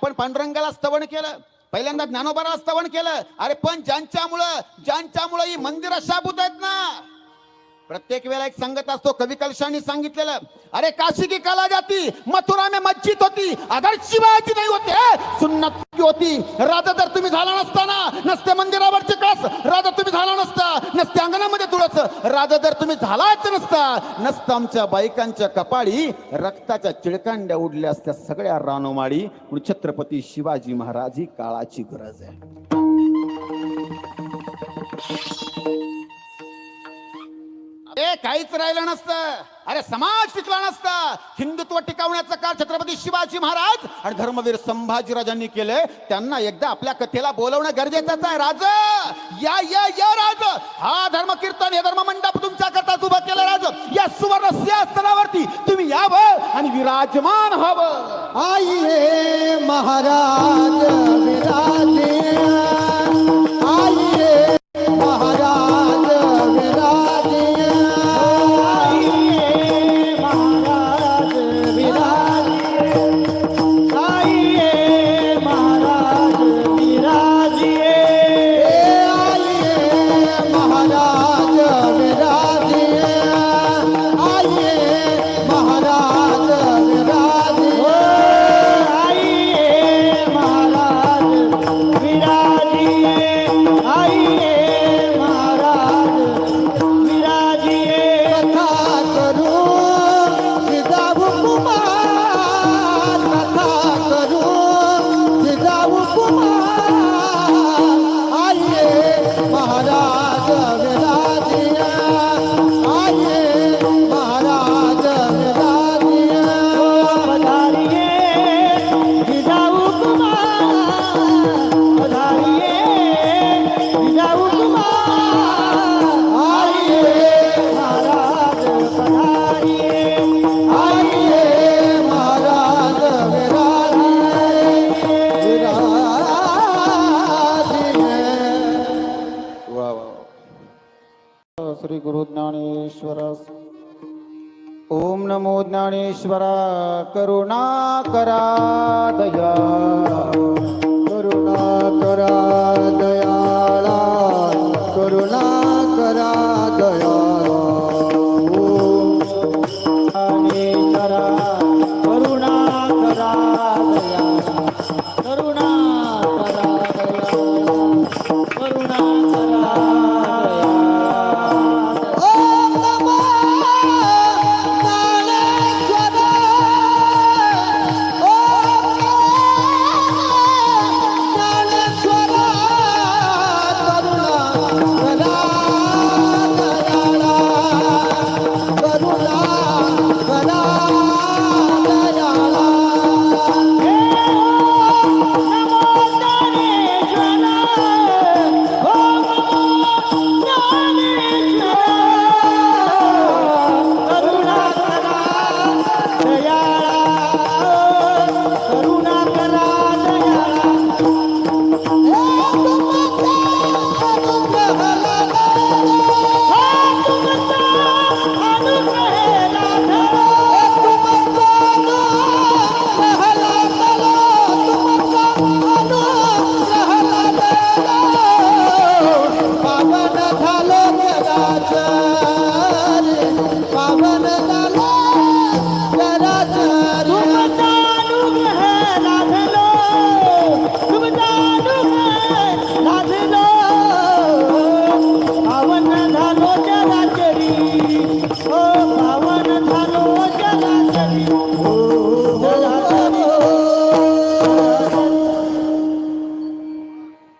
आपण पांडुरंगाला स्तवन केलं पहिल्यांदा ज्ञानोबाला स्तवण केलं. अरे पण ज्यांच्यामुळं ज्यांच्यामुळं ही मंदिर शाबूत आहेत ना? प्रत्येक वेळेला एक संगत असतो कवी कलशांनी सांगितलेलं. अरे काशी की कला जाती मथुरा में मस्जिद होती अगर शिवाजी नाही होते सुन्नत होती. राजा जर तुम्ही झाला नसताना नसते मंदिरावरचे कस? राजा तुम्ही झाला नसता नसते अंगणामध्ये तुळस राजा जर तुम्ही झालाच नसता नसता आमच्या बायकांच्या कपाळी रक्ताच्या चिळकांड्या उडल्या असत्या सगळ्या रानोमाळी. म्हणून छत्रपती शिवाजी महाराज ही काळाची गरज आहे. ए काहीच राहिलं नसतं. अरे समाज टिकला नसता. हिंदुत्व टिकवण्याचं काम छत्रपती शिवाजी महाराज आणि धर्मवीर संभाजीराजांनी केलंय. त्यांना एकदा आपल्या कथेला बोलवणं गरजेचंच आहे. राज या या या राज. हा धर्म कीर्तन हे धर्म मंडप तुमच्या करता उभं केलं राज. या सुवर्ण सिंहासनावरती तुम्ही यावं आणि विराजमान व्हावं. आइए महाराज विराज Bola. श्री गुरु ज्ञानेश्वर। ओम नमो ज्ञानेश्वरा करुणा करा दया।